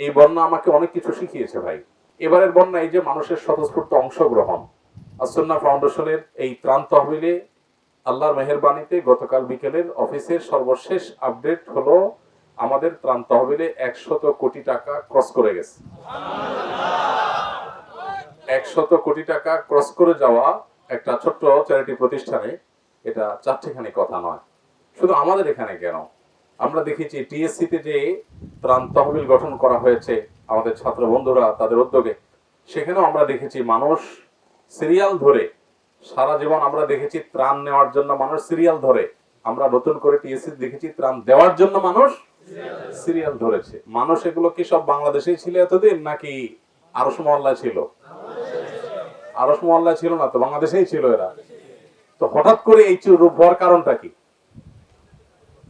এই বন্যা আমাকে অনেক কিছু শিখিয়েছে ভাই। এবারের বন্যা এই যে মানুষের স্বতঃস্ফূর্ত অংশগ্রহণ। আসন্না ফাউন্ডেশনের এই ত্রাণ তহবিলে আল্লাহর মেহেরবানিতে গতকাল বিকেলের অফিসের সর্বশেষ আপডেট হলো আমাদের ত্রাণ তহবিলে একশত কোটি টাকা ক্রস করে গেছে। একশত কোটি টাকা ক্রস করে যাওয়া একটা ছোট্ট চ্যারিটি প্রতিষ্ঠানে এটা চারটিখানি কথা নয়। শুধু আমাদের এখানে কেন? আমরা দেখেছি টিএসসি তে যে ত্রাণ তহবিল গঠন করা হয়েছে আমাদের ছাত্র বন্ধুরা তাদের উদ্যোগে। সেখানেও আমরা দেখেছি মানুষ সিরিয়াল ধরে, সারা জীবন আমরা দেখেছি ত্রাণ নেওয়ার জন্য মানুষ সিরিয়াল ধরে। আমরা নতুন করে টিএসসি দেখেছি ত্রাণ দেওয়ার জন্য মানুষ সিরিয়াল ধরেছে। মানুষ এগুলো কি সব বাংলাদেশেই ছিল এতদিন, নাকি আরস মহল্লা ছিল? আরস মহল্লা ছিল না তো, বাংলাদেশেই ছিল এরা। তো হঠাৎ করে এই রূপ হওয়ার কারণটা কি?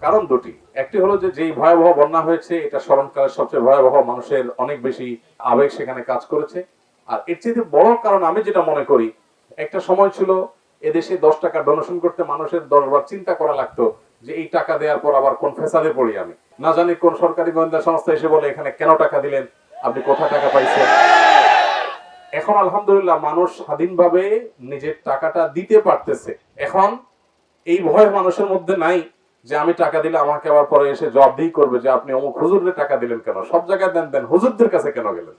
কারণ দুটি। একটি হলো যে, যেই ভয়াবহ বন্যা হয়েছে, এটা স্মরণকালের সবচেয়ে ভয়াবহ, মানুষের অনেক বেশি আবেগ সেখানে কাজ করেছে। আর এর চেয়ে বড় কারণ আমি যেটা মনে করি, একটা সময় ছিল এদেশে দশ টাকা ডোনেশন করতে মানুষের দশ বার চিন্তা করা লাগতো যে, এই টাকা দেওয়ার পর আবার কোন ফেসাদে পড়ি আমি। না জানি কোন সরকারি গোয়েন্দা সংস্থা এসে বলে, এখানে কেন টাকা দিলেন? আপনি কোথায় টাকা পাইছেন? এখন আলহামদুলিল্লাহ মানুষ স্বাধীনভাবে নিজের টাকাটা দিতে পারতেছে। এখন এই ভয় মানুষের মধ্যে নাই যে আমি টাকা দিলে আমাকে আবার পরে এসে জবাবদিহি করবে যে আপনি অমুক হুজুরের টাকা দিলেন কেন? সব জায়গায় দেন দেন। হুজুরদের কাছে কেন গেলেন?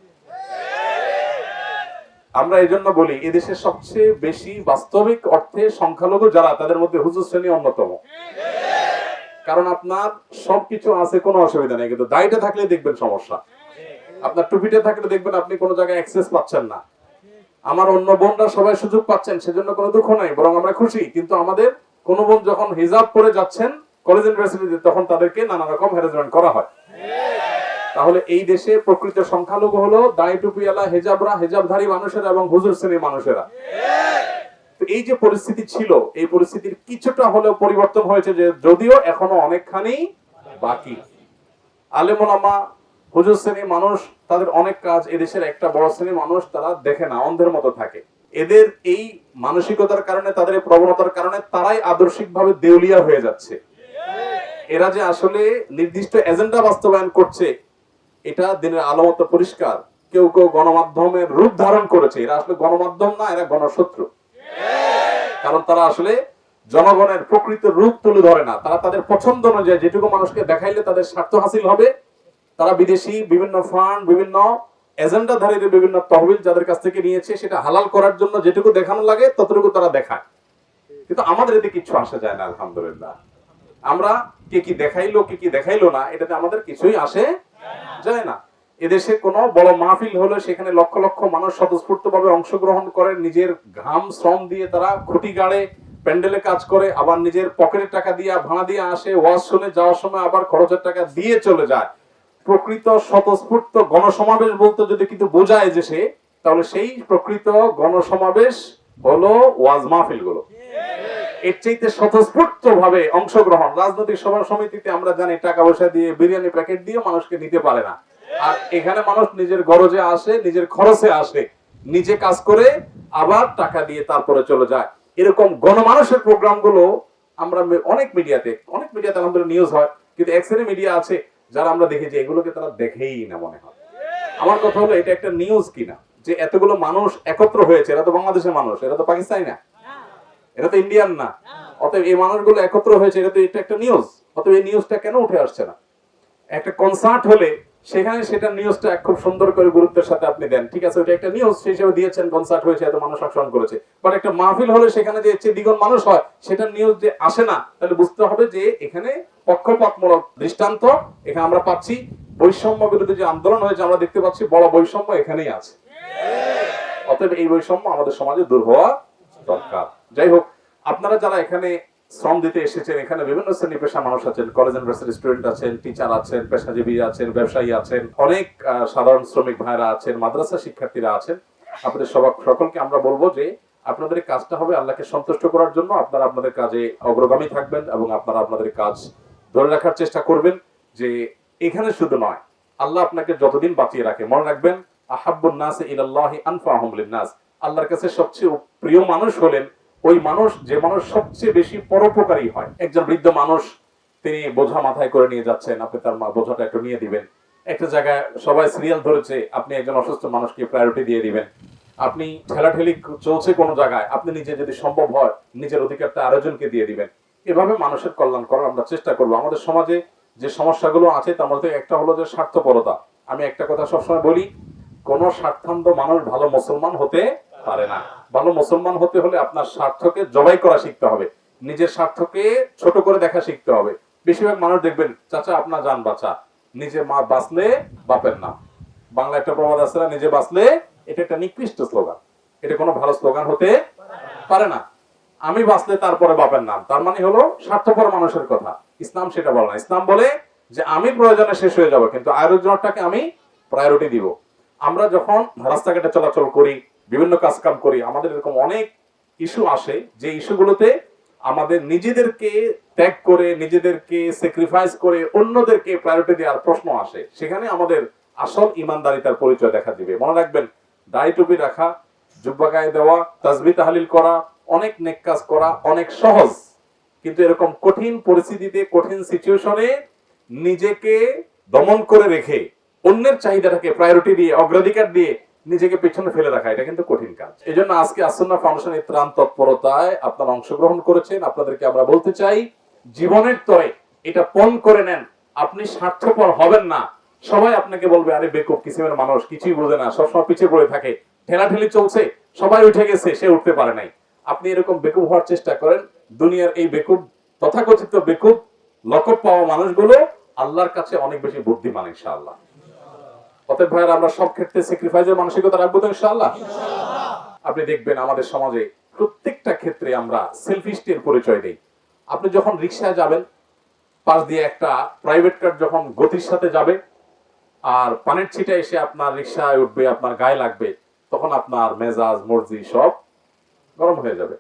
আমরা এই জন্য বলি, এদেশের সবচেয়ে বেশি বাস্তবিক অর্থে সংখ্যালঘু যারা, তাদের মধ্যে হুজুর শ্রেণি অন্যতম। কারণ আপনার সবকিছু আছে, কোনো অসুবিধা নেই। কিন্তু দায়টা থাকলে দেখবেন সমস্যা। আপনার টুপিটা থাকলে দেখবেন আপনি কোনো জায়গায় অ্যাক্সেস পাচ্ছেন না। আমার অন্য বোনরা সবাই সুযোগ পাচ্ছেন, সেজন্য কোনো দুঃখ নাই, বরং আমরা খুশি। কিন্তু আমাদের কোনো বোন যখন হিজাব পরে যাচ্ছেন কলেজ ইউনিভার্সিটিতে তখন তাদেরকে নানা রকম হ্যারাসমেন্ট করা হয়। তাহলে এই দেশে প্রকৃত সংখ্যালঘু হলো দায় টুপিওয়ালা হেজাবরা, হেজাবধারী মানুষেরা এবং হুজুর শ্রেণির মানুষেরা। এই যে পরিস্থিতি ছিল, এই পরিস্থিতির কিছুটা হলেও পরিবর্তন হয়েছে যে যদিও এখনও অনেকখানি বাকি। আলেমোলামা হুজুর শ্রেণির মানুষ, তাদের অনেক কাজ, এদেশের একটা বড় শ্রেণির মানুষ তারা দেখে না, অন্ধের মতো থাকে। এদের এই মানসিকতার কারণে, তাদের প্রবণতার কারণে তারাই আদর্শিকভাবে দেউলিয়া হয়ে যাচ্ছে। এরা যে আসলে নির্দিষ্ট এজেন্ডা বাস্তবায়ন করছে, এটা দিনের আলো মতো পরিষ্কার। কেউ কেউ গণমাধ্যমের রূপ ধারণ করেছে। এরা আসলে গণমাধ্যম না, এরা গণশত্রু। কারণ তারা আসলে জনগণের প্রকৃত রূপ তুলে ধরে না। তারা তাদের পছন্দ অনুযায়ী যেটুকু মানুষকে দেখাইলে তাদের স্বার্থ হাসিল হবে। তারা বিদেশি, বিভিন্ন ফান্ড, বিভিন্ন এজেন্ডাধারীদের বিভিন্ন তহবিল যাদের কাছ থেকে নিয়েছে, সেটা হালাল করার জন্য যেটুকু দেখানো লাগে, ততটুকু তারা দেখায়। কিন্তু আমাদের এতে কিছু আসা যায় না, আলহামদুলিল্লাহ। আমরা কে কি দেখাইলো, কে কি দেখাইলো না, এটাতে আমাদের কিছুই আসে যায় না। এদেশে কোনো বড় মাহফিল হলে সেখানে লক্ষ লক্ষ মানুষ স্বতঃস্ফূর্ত ভাবে অংশগ্রহণ করে, নিজের ঘাম, শ্রম দিয়ে তারা খুঁটি গাড়ে, প্যান্ডেলে কাজ করে, আবার নিজের পকেটের টাকা দিয়ে ভাড়া দিয়ে আসে, ওয়াজ শুনে যাওয়ার সময় আবার খরচের টাকা দিয়ে চলে যায়। প্রকৃত স্বতঃস্ফূর্ত গণসমাবেশ বলতে যদি কিন্তু বোঝায় যে সে, তাহলে সেই প্রকৃত গণসমাবেশ হলো ওয়াজ মাহফিলগুলো এর চাইতে স্বতঃস্ফূর্ত ভাবে অংশগ্রহণ। রাজনৈতিক সভা সমিতিতে আমরা জানি টাকা পয়সা দিয়ে বিরিয়ানি প্যাকেট দিয়ে মানুষকে নিতে পারে না। আর এখানে মানুষ নিজের গরজে আসে, নিজের খরচে আসে, নিজে কাজ করে আবার টাকা দিয়ে তারপরে চলে যায়। এরকম গণমানুষের প্রোগ্রামগুলো আমরা অনেক মিডিয়াতে অনেক মিডিয়াতে আমাদের নিউজ হয়, কিন্তু এক শ্রেণি মিডিয়া আছে যারা আমরা দেখেছি এগুলোকে তারা দেখেই না মনে হয়। আমার কথা হলো, এটা একটা নিউজ কিনা? যে এতগুলো মানুষ একত্র হয়েছে, এরা তো বাংলাদেশের মানুষ, এরা তো পাকিস্তানি না। এটা তো ইন্ডিয়ান না। অতএব এই মানুষগুলো একত্র হয়েছে এটা তো এটা একটা নিউজ অতএব এই নিউজটা কেন উঠে আসছে না? একটা কনসার্ট হলে সেখানে সেটা নিউজটা খুব সুন্দর করে গুরুত্বের সাথে আপনি দেন। ঠিক আছে ওটা একটা নিউজ সেই হিসেবে দিয়েছেন কনসার্ট হয়েছে এত মানুষ অংশগ্রহণ করেছে। বাট একটা মাহফিল হলে সেখানে যে চেয়ে দ্বিগুণ মানুষ হয় সেটা নিউজ যে আসে না তাহলে বুঝতে হবে যে এখানে পক্ষপাতমূলক দৃষ্টান্ত এখানে আমরা পাচ্ছি বৈষম্য বিরুদ্ধে যে আন্দোলন হয়েছে আমরা দেখতে পাচ্ছি বড় বৈষম্য এখানেই আছে। অতএব এই বৈষম্য আমাদের সমাজে দূর হওয়া দরকার। যাই হোক, আপনারা যারা এখানে শ্রম দিতে এসেছেন, এখানে বিভিন্ন শ্রেণি পেশা মানুষ আছেন কলেজ ইউনিভার্সিটি স্টুডেন্ট আছেন টিচার আছেন, পেশাজীবী আছেন, ব্যবসায়ী আছেন, অনেক সাধারণ শ্রমিক ভাইরা আছেন, মাদ্রাসা শিক্ষার্থীরা আছেন, আপনাদের সবাই সকলকে আমরা বলব যে আপনাদের কাজটা হবে আল্লাহকে সন্তুষ্ট করার জন্য, আপনারা আপনাদের কাজে অগ্রগামী থাকবেন এবং আপনারা আপনাদের কাজ ধরে রাখার চেষ্টা করবেন যে এখানে শুধু নয়, আল্লাহ আপনাকে যতদিন বাঁচিয়ে রাখে, মনে রাখবেন, আহাব্বুন নাস ইলাল্লাহি আনফাহুম লিন্নাস আল্লাহর কাছে সবচেয়ে প্রিয় মানুষ হলেন ওই মানুষ, যে মানুষ সবচেয়ে বেশি পরোপকারী হয়। একজন বৃদ্ধ মানুষ, তিনি বোঝা মাথায় করে নিয়ে যাচ্ছেন, আপনি তার মা- বোঝাটা একটু নিয়ে দিবেন। একটা জায়গায় সবাই সিরিয়াল ধরেছে, আপনি একজন অসুস্থ মানুষকে প্রায়োরিটি দিয়ে দিবেন। আপনি ঠেলাঠেলি চলছে কোনো জায়গায়, আপনি নিজে যদি সম্ভব হয়, নিজের অধিকারটা আরেকজনকে দিয়ে দিবেন। এভাবে মানুষের কল্যাণ করার আমরা চেষ্টা করব। আমাদের সমাজে যে সমস্যাগুলো আছে, তার মধ্যে একটা হলো যে স্বার্থপরতা। আমি একটা কথা সবসময় বলি, কোন স্বার্থান্ত মানুষ ভালো মুসলমান হতে পারে না। ভালো মুসলমান হতে হলে আপনার স্বার্থকে জবাই করা শিখতে হবে। নিজের স্বার্থকে ছোট করে দেখা শিখতে হবে। বেশিরভাগ মানুষ দেখবেন, চাচা, আপনার যান বাঁচা। নিজে মা বাঁচলে বাপের নাম। বাংলা একটা প্রবাদ আছে না, নিজে বাঁচলে এটা একটা নিকৃষ্ট স্লোগান। এটা কোনো ভালো স্লোগান হতে পারে না। আমি বাঁচলে তারপরে বাপের নাম। তার মানে হলো স্বার্থপর মানুষের কথা। ইসলাম সেটা বলে না। ইসলাম বলে যে, আমি প্রয়োজনে শেষ হয়ে যাব, কিন্তু আয়োজনটাকে আমি প্রায়োরিটি দিব। আমরা যখন রাস্তাঘাটে চলাচল করি বিভিন্ন কাজ কাম করি, আমাদের এরকম অনেক ইস্যু আসে, যে ইস্যুগুলোতে আমাদের নিজেদেরকে ত্যাগ করে, নিজেদেরকে স্যাক্রিফাইস করে, অন্যদেরকে প্রায়োরিটি দেওয়ার প্রশ্ন আসে। সেখানে আমাদের আসল ইমানদারিতার পরিচয় দেখা দিবে। মনে রাখবেন, দাড়ি টুপি রাখা, জুব্বা গায়ে দেওয়া, তাজবি তাহালিল করা, অনেক নেক কাজ করা, অনেক সহজ। কিন্তু এরকম কঠিন পরিস্থিতিতে, কঠিন সিচুয়েশনে নিজেকে দমন করে রেখে, অন্যের চাহিদাটাকে প্রায়োরিটি দিয়ে, অগ্রাধিকার দিয়ে নিজেকে পেছনে ফেলে রাখা, এটা কিন্তু কঠিন কাজ। এই জন্য আজকে আসন্না ফাউন্ডেশনের ত্রাণ তৎপরতায় আপনারা অংশগ্রহণ করেছেন। আপনাদেরকে আমরা বলতে চাই, জীবনের তরে এটা পণ করে নেন। আপনি স্বার্থপর হবেন না। সবাই আপনাকে বলবে, আরে বেকুব, কিসিমের মানুষ, কিছুই বোঝে না। সবসময় পিছিয়ে পড়ে থাকে। ঠেলাঠেলি চলছে, সবাই উঠে গেছে, সে উঠতে পারে নাই। আপনি এরকম বেকুব হওয়ার চেষ্টা করেন। দুনিয়ার এই বেকুব, তথাকথিত বেকুব লকব পাওয়া মানুষগুলো আল্লাহর কাছে অনেক বেশি বুদ্ধিমান, ইনশাআল্লাহ। অতএব ভাইয়ের আমরা সব ক্ষেত্রে স্যাক্রিফাইসের মানসিকতা রাখব তো ইনশাআল্লাহ? আপনি দেখবেন আমাদের সমাজে প্রত্যেকটা ক্ষেত্রে আমরা সেলফিস্টের পরিচয় দেই। আপনি যখন রিক্সায় যাবেন পাশ দিয়ে একটা প্রাইভেট কার যখন গতির সাথে যাবে আর পানির ছিটা এসে আপনার রিক্সায় উঠবে আপনার গায়ে লাগবে তখন আপনার মেজাজ মর্জি সব গরম হয়ে যাবে।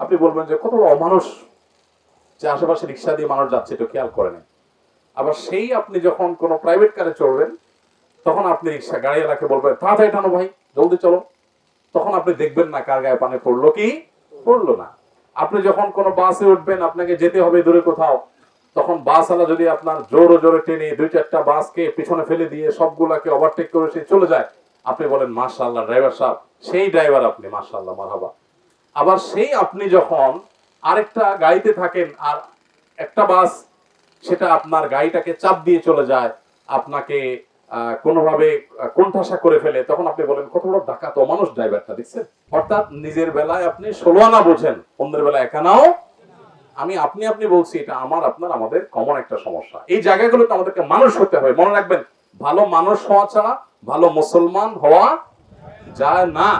আপনি বলবেন যে কত বড় অমানুষ যে আশেপাশে রিক্সা দিয়ে মানুষ যাচ্ছে এটা খেয়াল করে নেই। আবার সেই আপনি যখন কোনো প্রাইভেট কারে চড়বেন তখন আপনি রিক্সা গাড়িওয়ালাকে বলবেন, তাড়াতাড়ি টানো ভাই, জলদি চলো। তখন আপনি দেখবেন না কার গায়ে পানি পড়ল কি পড়ল না। আপনি যখন কোনো বাসে উঠবেন, আপনাকে যেতে হবে দূরে কোথাও, তখন বাসওয়ালা যদি আপনার জোরে জোরে টেনে দুই চারটা বাসকে পিছনে ফেলে দিয়ে সবগুলাকে ওভারটেক করে সে চলে যায়, আপনি বলেন, মাশাআল্লাহ ড্রাইভার সাহেব, সেই ড্রাইভার আপনি, মাশাআল্লাহ, মারহাবা। আবার সেই আপনি যখন আরেকটা গাড়িতে থাকেন আর একটা বাস, সেটা আপনার গাড়িটাকে চাপ দিয়ে চলে যায়, আপনাকে কোনোভাবে কোণঠাসা করে ফেলে, তখন আপনি বলেন, কত বড় ডাকাত মানুষ ড্রাইভারটা দেখছেন? অর্থাৎ নিজের বেলায় আপনি ষোলো আনা বোঝেন, অন্যের বেলায় একানাও আমি আপনি আপনি বলছি, এটা আমার, আপনার, আমাদের কমন একটা সমস্যা। এই জায়গাগুলোতে আমাদেরকে মানুষ হতে হবে মনে রাখবেন, ভালো মানুষ হওয়া ছাড়া, ভালো মুসলমান হওয়া যায় না।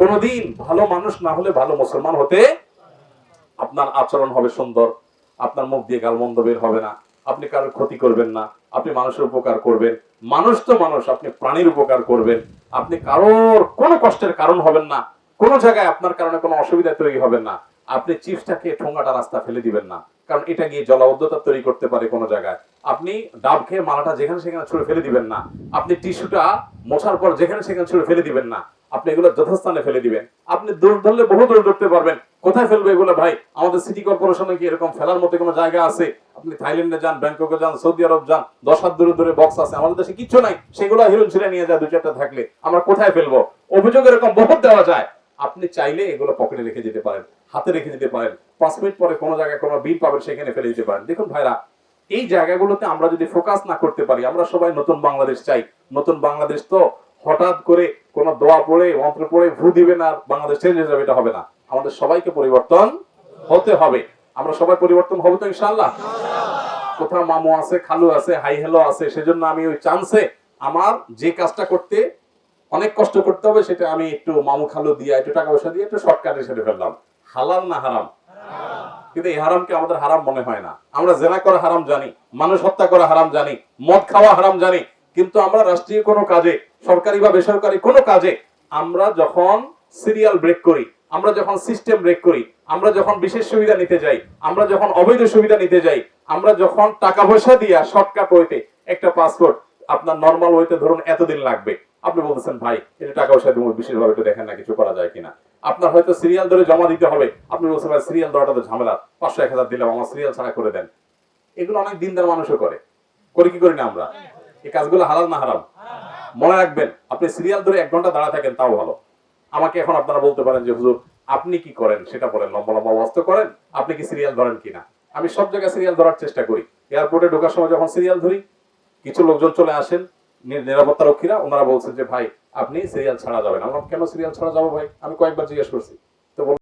কোনোদিন ভালো মানুষ না হলে ভালো মুসলমান হতে আপনার আচরণ হবে সুন্দর, আপনার মুখ দিয়ে গালমন্দ বের হবে না। আপনি কারোর ক্ষতি করবেন না, আপনি মানুষের উপকার করবেন। মানুষ তো মানুষ, আপনি প্রাণীর উপকার করবেন। আপনি কারোর কোনো কষ্টের কারণ হবেন না, কোনো জায়গায় আপনার কারণে কোনো অসুবিধা তৈরি হবেন না। আপনি চিপসটাকে ঠোঙ্গাটা রাস্তা ফেলে দিবেন না, কারণ এটা গিয়ে জলাবদ্ধতা তৈরি করতে পারে কোনো জায়গায়। আপনি ডাব খেয়ে মালাটা যেখানে সেখানে ছুড়ে ফেলে দিবেন না, আপনি টিস্যুটা মোছার পর যেখানে সেখানে ছুড়ে ফেলে দিবেন না। আপনি এগুলো যথাস্থানে ফেলে দিবেন। আপনি দৌড় ধরলে বহু দৌড় ধরতে পারবেন। কোথায় ফেলবে এগুলো ভাই? আমাদের সিটি কর্পোরেশনে কি এরকম ফেলার মতো কোনো জায়গা আছে? আপনি থাইল্যান্ডে যান, ব্যাংককে যান, সৌদি আরব যান, দশ হাত দূরে দূরে বক্স আছে। আমাদের দেশে কিচ্ছু নাই। সেগুলো হিরোন ছিঁড়ে নিয়ে যায় দু চারটা থাকলে। আমরা কোথায় ফেলব? অভিযোগ এরকম বহুত দেওয়া যায়। আপনি চাইলে এগুলো পকেটে রেখে যেতে পারেন, হাতে রেখে যেতে পারেন। পাঁচ মিনিট পরে কোনো জায়গায় কোনো বিল পাবেন, সেখানে ফেলে দিতে পারেন। দেখুন ভাইরা, এই জায়গাগুলোতে আমরা যদি ফোকাস না করতে পারি, আমরা সবাই নতুন বাংলাদেশ চাই। নতুন বাংলাদেশ তো হঠাৎ করে কোনো দোয়া পড়ে, মন্ত্র পড়ে ভু দিবেন আর বাংলাদেশ চেঞ্জ হয়ে যাবে, এটা হবে না। আমাদের সবাইকে পরিবর্তন হতে হবে। আমরা সবাই পরিবর্তন হবে তো ইনশাআল্লাহ? কোথাও মামু আছে, খালু আছে, হাই হেলো আছে, সেজন্য আমি ওই চান্সে আমার যে কাজটা করতে অনেক কষ্ট করতে হবে, সেটা আমি একটু মামু খালু দিয়ে, একটু টাকা পয়সা দিয়ে একটু শর্টকাটে সেরে ফেললাম। হালাল না হারাম? কিন্তু এই হারামকে আমাদের হারাম মনে হয় না। আমরা জেনা করা হারাম জানি, মানুষ হত্যা করা হারাম জানি, মদ খাওয়া হারাম জানি কিন্তু আমরা রাষ্ট্রীয় কোনো কাজে, সরকারি বা বেসরকারি কোনো কাজে, আমরা যখন সিরিয়াল ব্রেক করি, আমরা যখন সিস্টেম ব্রেক করি, আমরা যখন বিশেষ সুবিধা নিতে যাই, আমরা যখন অবৈধ সুবিধা নিতে যাই, আমরা যখন টাকা পয়সা দিয়া শর্টকাট ওয়েতে একটা পাসপোর্ট আপনার নর্মাল ওয়েতে ধরুন এতদিন লাগবে। আপনি বলতেছেন, ভাই, এটা টাকা পয়সা দিব বিশেষভাবে একটু দেখেন না, কিছু করা যায় কিনা? আপনার হয়তো সিরিয়াল ধরে জমা দিতে হবে। আপনি বলছেন, ভাই সিরিয়াল দেওয়াটা তো ঝামেলা। পাঁচশো, এক হাজার দিলাম, আমার সিরিয়াল ছাড়া করে দেন। এগুলো অনেক দিনদার মানুষও করে। করি কি করি না আমরা? এই কাজগুলো হালাল না হারাম? মনে রাখবেন, আপনি সিরিয়াল ধরে এক ঘণ্টা দাঁড়া থাকেন, তাও ভালো। আমাকে এখন আপনারা বলতে পারেন যে, হুজুর, আপনি কি করেন? সেটা বলেন, লম্বা লম্বা তো করেন, আপনি কি সিরিয়াল ধরেন কিনা? আমি সব জায়গায় সিরিয়াল ধরার চেষ্টা করি। এয়ারপোর্টে ঢোকার সময় যখন সিরিয়াল ধরি, কিছু লোকজন চলে আসেন নিরাপত্তা রক্ষীরা, ওনারা বলছেন যে, ভাই, আপনি সিরিয়াল ছাড়া যাবেন। আমরা কেন সিরিয়াল ছাড়া যাব ভাই? আমি কয়েকবার জিজ্ঞেস করছি। তো